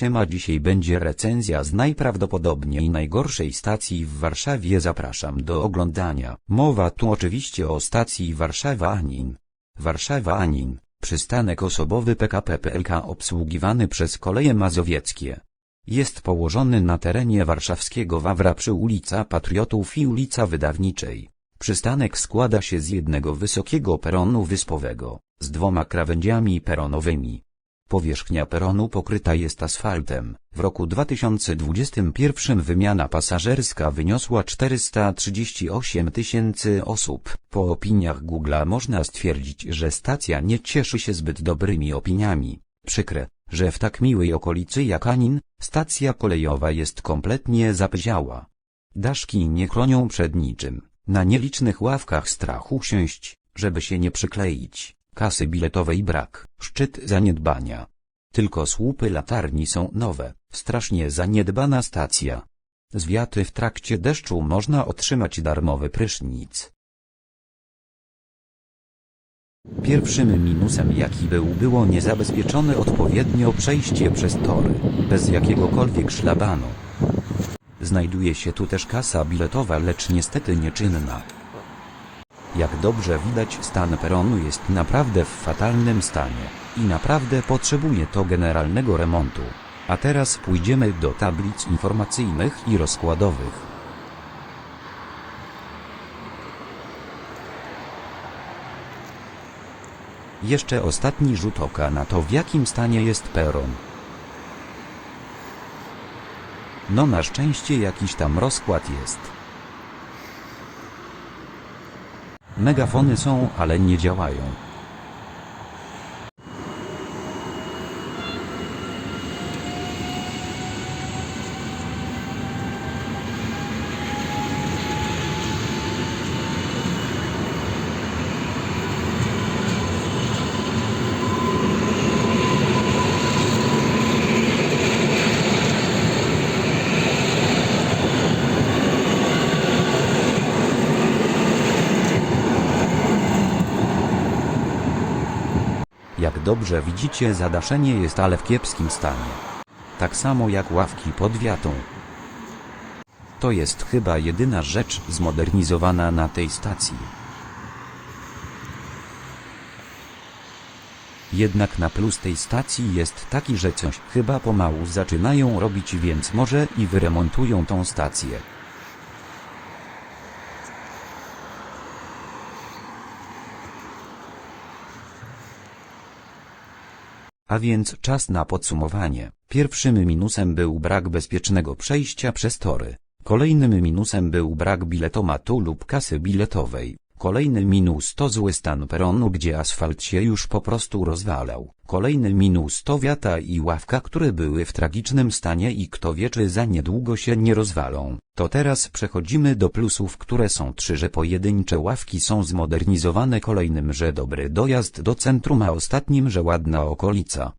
Siema dzisiaj będzie recenzja z najprawdopodobniej najgorszej stacji w Warszawie zapraszam do oglądania. Mowa tu oczywiście o stacji Warszawa-Anin. Warszawa-Anin, przystanek osobowy PKP PLK obsługiwany przez koleje mazowieckie. Jest położony na terenie warszawskiego Wawra przy ulica Patriotów i ulica Wydawniczej. Przystanek składa się z jednego wysokiego peronu wyspowego, z dwoma krawędziami peronowymi. Powierzchnia peronu pokryta jest asfaltem. W roku 2021 wymiana pasażerska wyniosła 438 tysięcy osób. Po opiniach Google'a można stwierdzić, że stacja nie cieszy się zbyt dobrymi opiniami. Przykre, że w tak miłej okolicy jak Anin, stacja kolejowa jest kompletnie zapyziała. Daszki nie chronią przed niczym. Na nielicznych ławkach strach usiąść, żeby się nie przykleić. Kasy biletowej brak, szczyt zaniedbania. Tylko słupy latarni są nowe, strasznie zaniedbana stacja. Z wiaty w trakcie deszczu można otrzymać darmowy prysznic. Pierwszym minusem jaki był było niezabezpieczone odpowiednio przejście przez tory, bez jakiegokolwiek szlabanu. Znajduje się tu też kasa biletowa lecz niestety nieczynna. Jak dobrze widać stan peronu jest naprawdę w fatalnym stanie i naprawdę potrzebuje to generalnego remontu. A teraz pójdziemy do tablic informacyjnych i rozkładowych. Jeszcze ostatni rzut oka na to w jakim stanie jest peron. No na szczęście jakiś tam rozkład jest. Megafony są, ale nie działają. Jak dobrze widzicie zadaszenie jest ale w kiepskim stanie. Tak samo jak ławki pod wiatą. To jest chyba jedyna rzecz zmodernizowana na tej stacji. Jednak na plus tej stacji jest taki, że coś chyba pomału zaczynają robić, więc może i wyremontują tą stację. A więc czas na podsumowanie. Pierwszym minusem był brak bezpiecznego przejścia przez tory. Kolejnym minusem był brak biletomatu lub kasy biletowej. Kolejny minus to zły stan peronu, gdzie asfalt się już po prostu rozwalał. Kolejny minus to wiata i ławka, które były w tragicznym stanie i kto wie czy za niedługo się nie rozwalą. To teraz przechodzimy do plusów, które są trzy, że pojedyncze ławki są zmodernizowane, kolejnym, że dobry dojazd do centrum, a ostatnim, że ładna okolica.